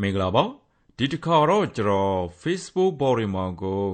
မင်္ဂလာပါဒီတစ်ခါတော့ကျွန်တော် Facebook ပေါ်တွေမှာကို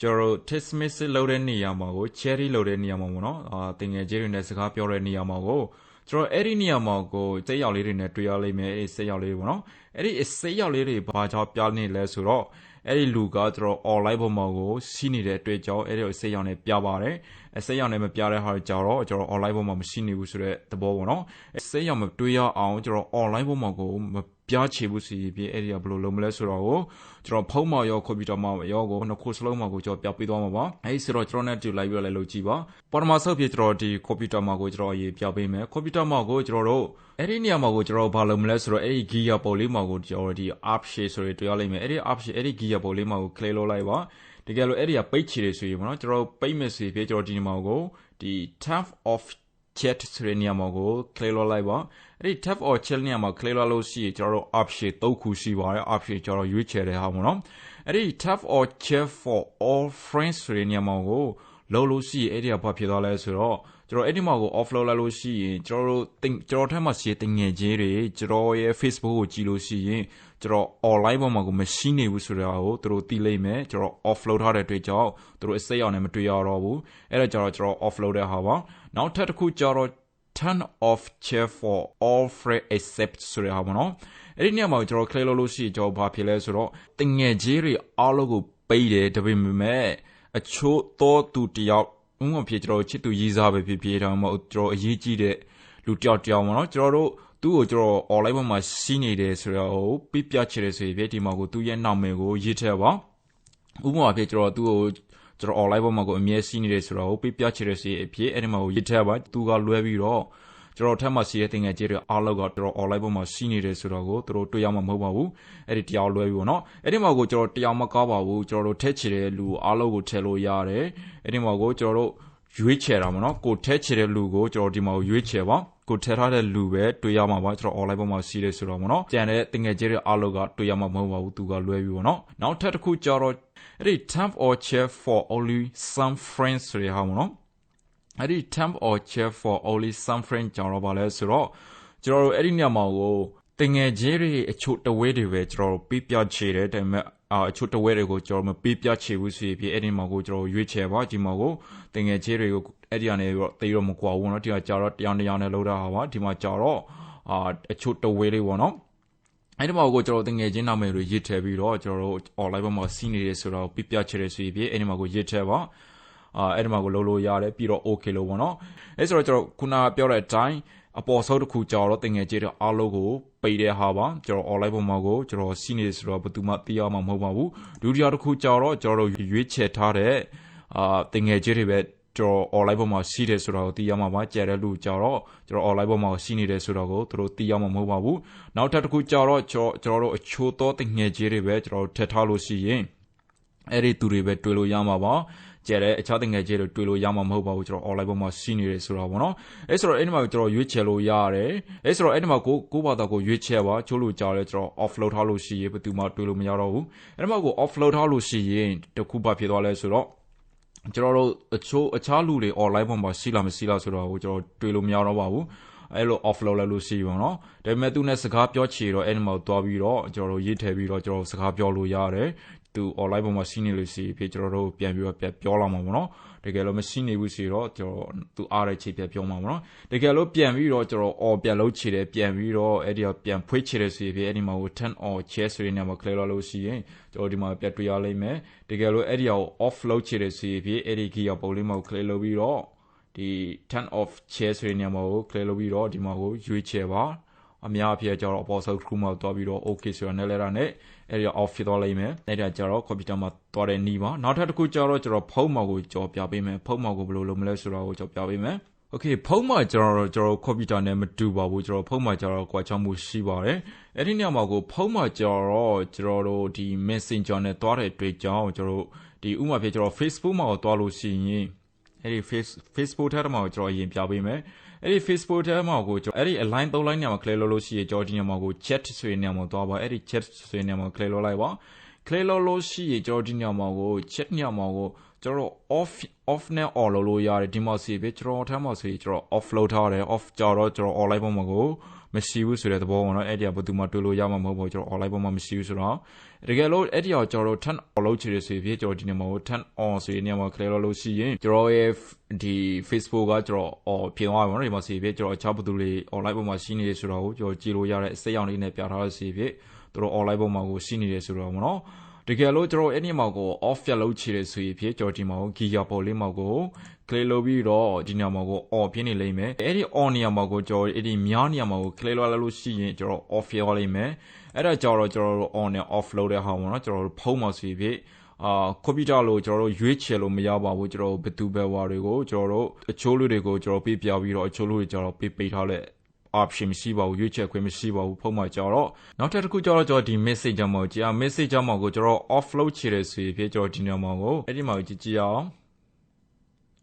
ကျွန်တော် text message လုပ်တဲ့နေရာမှာကို cherry လုပ်တဲ့နေရာမှာပေါ့နော်အာတင်ငယ်ချင်းတွေနဲ့စကားပြောတဲ့နေရာမှာကိုကျွန်တော်အဲ့ဒီနေရာမှာကိုစိတ်ရောက်လေးတွေနဲ့တွေ့ရလိမ့်မယ်အဲ့ဒီစိတ်ရောက်လေးတွေပေါ့နော်အဲ့ဒီစိတ်ရောက်လေးတွေဘာကြောင့်ပြနေလဲဆိုတော့အဲ့ဒီလူကကျွန်တော် online ပေါ်မှာကိုစီးနေတဲ့အတွေ့အကြုံအဲ့ဒီစိတ်ရောက်နေပြပါတယ်အစိတ်ရောက်နေမပြတဲ့ဟာကြတော့ကျွန်တော် online ပေါ်မှာမရှိနေဘူးဆိုတဲ့သဘောပေါ့နော်စိတ်ရောက်မတွေ့ရအောင်ကျွန်တော် online ပေါ်မှာကိုမ ပြချေဘူးစီပြီးအဲ့ဒီကဘယ်လိုလုပ်မလဲဆိုတော့ကိုကျွန်တော်ဖုန်းမှာရောကွန်ပျူတာမှာရောကိုနှစ်ခုစလုံးမှာကိုကျွန်တော်ပြပေးသွားမှာပါအဲ့ဒီဆိုတော့ကျွန်တော်နဲ့တူလိုက်ပြီးတော့လည်းလုပ်ကြည့်ပါပထမဆုံးဖြစ်ကျွန်တော်ဒီကွန်ပျူတာမှာကိုကျွန်တော်ရေးပြပေးမယ်ကွန်ပျူတာမှာကိုကျွန်တော်တို့အဲ့ဒီနေရာမှာကိုကျွန်တော်ဘာလုပ်မလဲဆိုတော့အဲ့ဒီ gear ပေါ်လေးမှာကိုကျွန်တော်ဒီ app share ဆိုရတွေ့ရလိမ့်မယ်အဲ့ဒီ app share အဲ့ဒီ gear ပေါ်လေးမှာကို click လုပ်လိုက်ပါတကယ်လို့အဲ့ဒီကပိတ်ချေရဆိုရင်ပေါ့နော်ကျွန်တော်ပိတ်မယ်ဆိုရင်ကျွန်တော်ဒီနေရာမှာကိုဒီ tab of chat ဆိုတဲ့နေရာမှာကို click လုပ်လိုက်ပါအဲ့ဒီ tab or chat နေရာမှာ click လုပ်လို့ရှိရင်ကျွန်တော်တို့ option ၃ခုရှိပါတယ် option ကျွန်တော်ရွေးချယ်တဲ့ဟာပေါ့နော်အဲ့ဒီ tab or chat for all friends ဆိုတဲ့နေရာမှာကိုလုပ်လို့ရှိရင်အဲ့ဒီကဘာဖြစ်သွားလဲဆိုတော့ ကျွန်တော်အဲ့ဒီမှာကို offload လိုက်လို့ရှိရင်ကျွန်တော်တို့တင်ကျွန်တော်ထက်မှာရှိတင်ငယ်ချင်းတွေကျွန်တော်ရဲ့ Facebook ကိုကြည့်လို့ရှိရင်ကျွန်တော် online ပေါ်မှာကိုမရှိနေဘူးဆိုတာကိုသူတို့သိလိမ့်မယ်ကျွန်တော် offload ထားတဲ့အတွက်ကြောင့်သူတို့အစိတ်အောင်နဲ့မတွေ့ရတော့ဘူးအဲ့ဒါကြတော့ကျွန်တော် offload တဲ့ဟာပါနောက်ထပ်တစ်ခုကြတော့ turn off chair for all free except ဆိုတဲ့ဟာပေါ့နော်အဲ့ဒီနေရာမှာကျွန်တော် click လုပ်လို့ရှိရင်ကျွန်တော်ဘာဖြစ်လဲဆိုတော့တင်ငယ်ချင်းတွေအားလုံးကိုပေးတယ်ဒါပေမဲ့အချို့တော့သူတယောက် ဥမဖြစ်ကျွန်တော်ချစ်သူရေးစားပဲဖြစ်ဖြစ်ဒါမှမဟုတ်ကျွန်တော်အရေးကြီးတဲ့လူတယောက်တယောက်ပေါ့နော်ကျွန်တော်တို့သူ့ကိုကျွန်တော် online ပေါ်မှာစီးနေတယ်ဆိုတော့ပြပြချင်တယ်ဆိုရင်ဒီမှာကိုသူ့ရဲ့နာမည်ကိုရေးထည့်ပါဥပမာဖြစ်ကျွန်တော်သူ့ကိုကျွန်တော် online ပေါ်မှာကိုအမြဲစီးနေတယ်ဆိုတော့ပြပြချင်တယ်ဆိုရင်အဖြစ်အဲ့ဒီမှာကိုရေးထည့်ပါသူကလွဲပြီးတော့ ကျွန်တော်ထက်မှစီးတဲ့တင်ငယ်ကြီးတွေအားလုံးကကျွန်တော် online ပေါ်မှာစီးနေတယ်ဆိုတော့ကိုသူတို့တွေ့ရမှာမဟုတ်ပါဘူးအဲ့ဒီတရားလွဲပြီးပေါ့နော်အဲ့ဒီမှာကိုကျွန်တော်တရားမကောက်ပါဘူးကျွန်တော်တို့ထက်ချတဲ့လူအားလုံးကိုထည့်လို့ရတယ်အဲ့ဒီမှာကိုကျွန်တော်တို့ရွေးချယ်တာပေါ့နော်ကိုထက်ချတဲ့လူကိုကျွန်တော်ဒီမှာကိုရွေးချယ်ပါကိုထည့်ထားတဲ့လူပဲတွေ့ရမှာပါကျွန်တော် online ပေါ်မှာစီးတယ်ဆိုတော့ပေါ့နော်ကြံတဲ့တင်ငယ်ကြီးတွေအားလုံးကတွေ့ရမှာမဟုတ်ပါဘူးသူကလွဲပြီးပေါ့နော်နောက်ထပ်တစ်ခုကျတော့အဲ့ဒီ temp or chair for only some friends ဆိုရဟာပေါ့နော် အဲ့ဒီ temp or chair for only some friends ကြောင့်တော့ပါလဲဆိုတော့ကျွန်တော်တို့အဲ့ဒီညမှာကိုတင်ငယ်ကြီးတွေအချို့တဝဲတွေပဲကျွန်တော်ပြပြချေတယ်ဒါပေမဲ့အာအချို့တဝဲတွေကိုကျွန်တော်မပြပြချေဘူးဆိုရင်အဲ့ဒီမှာကိုကျွန်တော်ရွေးချယ်ပါဒီမှာကိုတင်ငယ်ကြီးတွေကိုအဲ့ဒီကနေတော့တေးတော့မကွာဘူးเนาะဒီကကြာတော့တရားတရားနဲ့လောက်တာဟာပါဒီမှာကြာတော့အာအချို့တဝဲလေးပေါ့เนาะအဲ့ဒီမှာကိုကျွန်တော်တငယ်ချင်းနာမည်တွေရေးထည့်ပြီးတော့ကျွန်တော်တို့ online ဘက်မှာစီးနေတယ်ဆိုတော့ပြပြချယ်တယ်ဆိုရင်အဲ့ဒီမှာကိုရေးထည့်ပါ အာအဲ့ဒီမှာကိုလုံးလို့ရတယ်ပြီးတော့ okay လို့ပေါ့နော်အဲ့ဆိုတော့ကျွန်တော်ခုနပြောတဲ့အတိုင်းအပေါ်ဆုံးတစ်ခုကြော်တော့တင်ငယ်ကြီးတဲ့အားလုံးကိုပိတ်တဲ့ဟာပါကျွန်တော် online ပေါ်မှာကိုကျွန်တော်စီးနေဆိုတော့ဘယ်သူမှသိရမှာမဟုတ်ပါဘူးဒုတိယတစ်ခုကြော်တော့ကျွန်တော်ရွေးချယ်ထားတဲ့အာတင်ငယ်ကြီးတွေပဲကျွန်တော် online ပေါ်မှာစီးတယ်ဆိုတော့သိရမှာပါကြဲတဲ့လူကြတော့ကျွန်တော် online ပေါ်မှာစီးနေတယ်ဆိုတော့ကိုသူတို့သိရမှာမဟုတ်ပါဘူးနောက်ထပ်တစ်ခုကြတော့ကျွန်တော်တို့အချို့သောတင်ငယ်ကြီးတွေပဲကျွန်တော်ထည့်ထားလို့ရှိရင် အဲ့ဒီသူတွေပဲတွေ့လို့ရမှာပါကျတဲ့အခြားတငယ်ချင်းတွေတွေ့လို့ရမှာမဟုတ်ပါဘူးကျွန်တော် online ပေါ်မှာရှိနေတယ်ဆိုတော့ဗောနော်အဲဆိုတော့အဲ့ဒီမှာကျွန်တော်ရွေးချယ်လို့ရတယ်အဲဆိုတော့အဲ့ဒီမှာကိုကိုဘာသာကိုရွေးချယ်ပါချိုးလို့ကြားလဲကျွန်တော် offload ထားလို့ရှိရင်ဘယ်သူမှတွေ့လို့မရတော့ဘူးအဲ့ဒီမှာကို offload ထားလို့ရှိရင်တခုပါဖြစ်သွားလဲဆိုတော့ကျွန်တော်တို့အချို့အခြားလူတွေ online ပေါ်မှာရှိလားမရှိလားဆိုတော့ကိုကျွန်တော်တွေ့လို့မရတော့ပါဘူးအဲ့လို offload လိုက်လို့ရှိပါတော့ဒါပေမဲ့သူနဲ့စကားပြောချေတော့အဲ့ဒီမှာသွားပြီးတော့ကျွန်တော်တို့ရေးထည့်ပြီးတော့ကျွန်တော်စကားပြောလို့ရတယ် သူ online ပေါ်မှာရှိနေလို့ရှိဖြစ်ကျွန်တော်တို့ပြန်ပြီးတော့ပြန်ပြောလာမှာပေါ့နော်တကယ်လို့မရှိနေဘူးဆိုတော့ကျွန်တော်သူအားတဲ့ခြေပြန်ပြောမှာပေါ့နော်တကယ်လို့ပြန်ပြီးတော့ကျွန်တော် or ပြန်လုပ်ချေတယ်ပြန်ပြီးတော့အဲ့ဒီပြန်ဖွေးချေတယ်ဆိုရင်အဲ့ဒီမှာကို turn or chair ဆိုရင်မှာ clear လုပ်လို့ရှိရင်ကျွန်တော်ဒီမှာပြန်တွေ့ရလိမ့်မယ်တကယ်လို့အဲ့ဒီကို off လုပ်ချေတယ်ဆိုရင်အဲ့ဒီ key ကပုံလေးမှာ clear လုပ်ပြီးတော့ဒီ turn off chair ဆိုရင်မှာကို clear လုပ်ပြီးတော့ဒီမှာကိုရွေးချယ်ပါ အများအပြားကျတော့အပေါ်ဆုံးတစ်ခုမှသွားပြီးတော့ okay ဆိုတာနဲ့လဲတာနဲ့အဲ့ဒီ off ဖြစ်သွားလိမ့်မယ်အဲ့ဒါကျတော့ computer မှာသွားတဲ့နီးပါနောက်ထပ်တစ်ခုကျတော့ကျွန်တော်ဖုန်းမှာကိုကြော်ပြပေးမယ်ဖုန်းမှာကိုဘယ်လိုလုပ်မလဲဆိုတာကိုကြော်ပြပေးမယ် Okay ဖုန်းမှာကျွန်တော်ကျွန်တော် computer နဲ့မတူပါဘူးကျွန်တော်ဖုန်းမှာကျတော့ကွာချောင်းမှုရှိပါတယ်အဲ့ဒီနေရာမှာကိုဖုန်းမှာကျတော့ကျွန်တော်တို့ဒီ Messenger နဲ့တွားတဲ့တွေ့ကြောင်းကျွန်တော်ဒီဥမာဖြစ်ကျွန်တော် Facebook မှာတွားလို့ရှိရင်အဲ့ဒီ Facebook ထဲမှာကိုကျွန်တော်အရင်ပြပေးမယ် အဲ့ဒီ Facebook ထဲမှာကိုကျွန်တော်အဲ့ဒီ align 3 line နေရာမှာ clear လုပ်လို့ရှိရင်ကျွန်တော်ဒီနေရာမှာကို chat ဆိုတဲ့နေရာမှာသွားပါအဲ့ဒီ chat ဆိုတဲ့နေရာမှာ clear လုပ်လိုက်ပါ clear လုပ်လို့ရှိရင်ကျွန်တော်ဒီနေရာမှာကို chat နေရာမှာကို ကျွန်တော် off off နဲ့ on လုပ်လို့ရတယ်ဒီမှာစီပဲကျွန်တော်ထဲမှာဆိုရင်ကျွန်တော် off လုပ်ထားတယ် off ကြတော့ကျွန်တော် online ပေါ်မှာကိုမရှိဘူးဆိုတဲ့သဘောပေါ့နော်အဲ့ဒီကဘယ်သူမှတွေ့လို့ရမှာမဟုတ်ဘူးကျွန်တော် online ပေါ်မှာမရှိဘူးဆိုတော့တကယ်လို့အဲ့ဒီကကျွန်တော်တို့ turn on လုပ်ချင်ရဆိုရင်ကျွန်တော်ဒီနေ့မှာ turn on ဆိုရင်ညမှာ clear လုပ်လို့ရှိရင်ကျွန်တော်ရဲ့ဒီ Facebook ကကျွန်တော် on ပြင်သွားပါတော့ဒီမှာစီဖြစ်ကျွန်တော်အခြားဘသူတွေ online ပေါ်မှာရှိနေတယ်ဆိုတော့ကျွန်တော်ကြည့်လို့ရတဲ့စိတ်ရောင်လေးနဲ့ပြထားလို့စီဖြစ်သူတို့ online ပေါ်မှာကိုရှိနေတယ်ဆိုတော့မနော် တကယ်လို့ကျွန်တော်အဲ့ဒီမှာကို off ပြလုပ်ချင်ရဆိုရင်ဖြစ်ကျွန်တော်ဒီမှာကို gear ပေါ်လေးမှာကို click လုပ်ပြီးတော့ဒီနေရာမှာကို on ဖြစ်နေလိမ့်မယ်အဲ့ဒီ on နေရာမှာကိုကျွန်တော်အဲ့ဒီများနေရာမှာကို click လုပ်လိုက်လို့ရှိရင်ကျွန်တော် off ရပါလိမ့်မယ်အဲ့ဒါကြောင့်တော့ကျွန်တော်တို့ on နဲ့ off လုပ်တဲ့ဟာပေါ့နော်ကျွန်တော်တို့ဖုန်းမှာဆိုဖြစ်အာကွန်ပျူတာလို့ကျွန်တော်တို့ရွေးချယ်လို့မရပါဘူးကျွန်တော်တို့ဘယ်သူပဲဝါတွေကိုကျွန်တော်တို့အချိုးလူတွေကိုကျွန်တော်ပေးပြပြီးတော့အချိုးလူတွေကျွန်တော်ပေးပေးထားတဲ့ option မရှိပါဘူးရွေးချယ်ခွင့်မရှိပါဘူးဖုန်းမှာကြတော့နောက်ထပ်တစ်ခုကြတော့ကျွန်တော်ဒီ message မှာကြာ message မှာကိုကျွန်တော် offload ချေတယ်ဆိုရင်ဖြစ်ကျွန်တော်ဒီနေရာမှာကိုအဲ့ဒီမှာကြည့်ကြည့်အောင်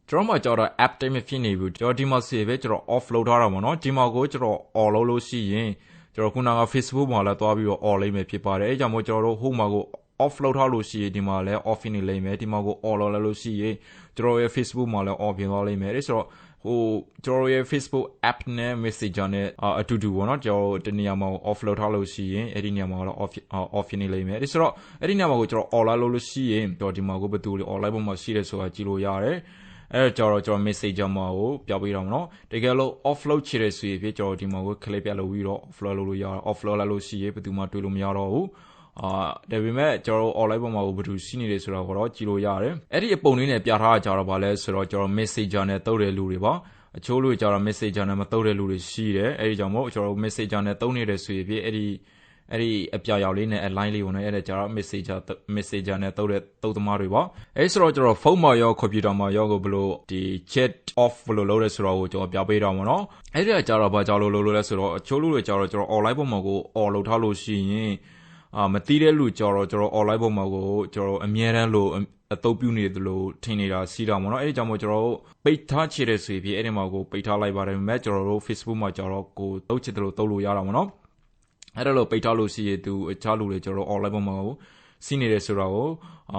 ကျွန်တော်မှကြတော့ app တိတ်မဖြစ်နေဘူးကျွန်တော်ဒီမှာဆေးပဲကျွန်တော် offload ထားတာပေါ့နော်ဒီမှာကိုကျွန်တော် on လုပ်လို့ရှိရင်ကျွန်တော်ခုနက Facebook မှာလည်းတွားပြီးတော့ on လိမ့်မယ်ဖြစ်ပါတယ်အဲကြောင့်မို့ကျွန်တော်တို့ home မှာကို offload ထားလို့ရှိရင်ဒီမှာလည်း off နေလိမ့်မယ်ဒီမှာကို on လုပ်လိုက်လို့ရှိရင်ကျွန်တော်ရဲ့ Facebook မှာလည်း on ပြင်သွားလိမ့်မယ်အဲဆိုတော့ ဟိုကျွန်တော်ရဲ့ Facebook app နဲ့ Messenger နဲ့အတူတူပေါ့နော်ကျွန်တော်တနေရာမှာ offload ထားလို့ရှိရင်အဲ့ဒီနေရာမှာတော့ off off နေလိမ့်မယ်အဲဆိုတော့အဲ့ဒီနေရာမှာကိုကျွန်တော် online လုပ်လို့ရှိရင်ကျွန်တော်ဒီမှာကိုဘယ်သူတွေ online ပေါ်မှာရှိတယ်ဆိုတာကြည့်လို့ရတယ်အဲ့တော့ကျွန်တော်ကျွန်တော် messenger မှာကိုပြပေးတော့မနော်တကယ်လို့ offload ချင်တယ်ဆိုရင်ပြကျွန်တော်ဒီမှာကို click ပြလုပ်ပြီးတော့ offload လုပ်လို့ရတယ် offload လိုက်လို့ရှိရင်ဘယ်သူမှတွေ့လို့မရတော့ဘူး အာဒါပေမဲ့ကျွန်တော် online ပေါ်မှာဘယ်သူရှိနေတယ်ဆိုတော့တော့ကြည့်လို့ရတယ်အဲ့ဒီအပုံလေးနဲ့ပြထားတာကြတော့ဗာလဲဆိုတော့ကျွန်တော် messenger နဲ့တုပ်တဲ့လူတွေပါအချို့လူတွေကြတော့ messenger နဲ့မတုပ်တဲ့လူတွေရှိတယ်အဲ့ဒီကြောင့်မို့ကျွန်တော် messenger နဲ့တုပ်နေတယ်ဆိုရင်ပြအဲ့ဒီအဲ့ဒီအပြာရောက်လေးနဲ့ line လေးကိုလည်းအဲ့ဒါကြတော့ messenger messenger နဲ့တုပ်တဲ့တုပ်သမားတွေပါအဲ့ဆိုတော့ကျွန်တော်ဖုန်းမှာရော computer မှာရောကိုဘလို့ဒီ chat off ဘလို့လုပ်လဲဆိုတော့ကိုကျွန်တော်ပြပေးတော့မှာနော်အဲ့ဒီကကြတော့ဘာကြောင့်လို့လုပ်လို့လဲဆိုတော့အချို့လူတွေကြတော့ကျွန်တော် online ပုံမှာကို on လုပ်ထားလို့ရှိရင် အာမတီးတဲ့လူကြတော့ကျွန်တော် online ပုံမှာကိုကျွန်တော်အမြဲတမ်းလို့အတုပ်ပြုနေတယ်လို့ထင်နေတာစီးတာပေါ့နော်အဲ့ဒီကြောင့်မို့ကျွန်တော်တို့ပိတ်ထားချေတဲ့ဆိုပြီးအဲ့ဒီမှာကိုပိတ်ထားလိုက်ပါတယ်မဲ့ကျွန်တော်တို့ Facebook မှာကြတော့ကိုတုပ်ချစ်တယ်လို့တုပ်လို့ရတာပေါ့နော်အဲ့ဒါလို့ပိတ်ထားလို့ရှိရသူအခြားလူတွေကျွန်တော် online ပေါ်မှာကိုစီးနေတယ်ဆိုတော့ကို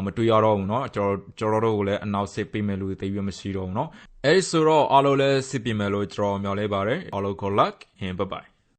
မတွေ့ရတော့ဘူးเนาะကျွန်တော်ကျွန်တော်တို့ကိုလည်းအနောက်စစ်ပေးမယ်လို့သိပြီးမရှိတော့ဘူးเนาะအဲ့ဒီဆိုတော့အားလုံးလည်းစစ်ပြင်မယ်လို့ကျွန်တော်မျှော်လင့်ပါတယ်အားလုံး good luck and bye bye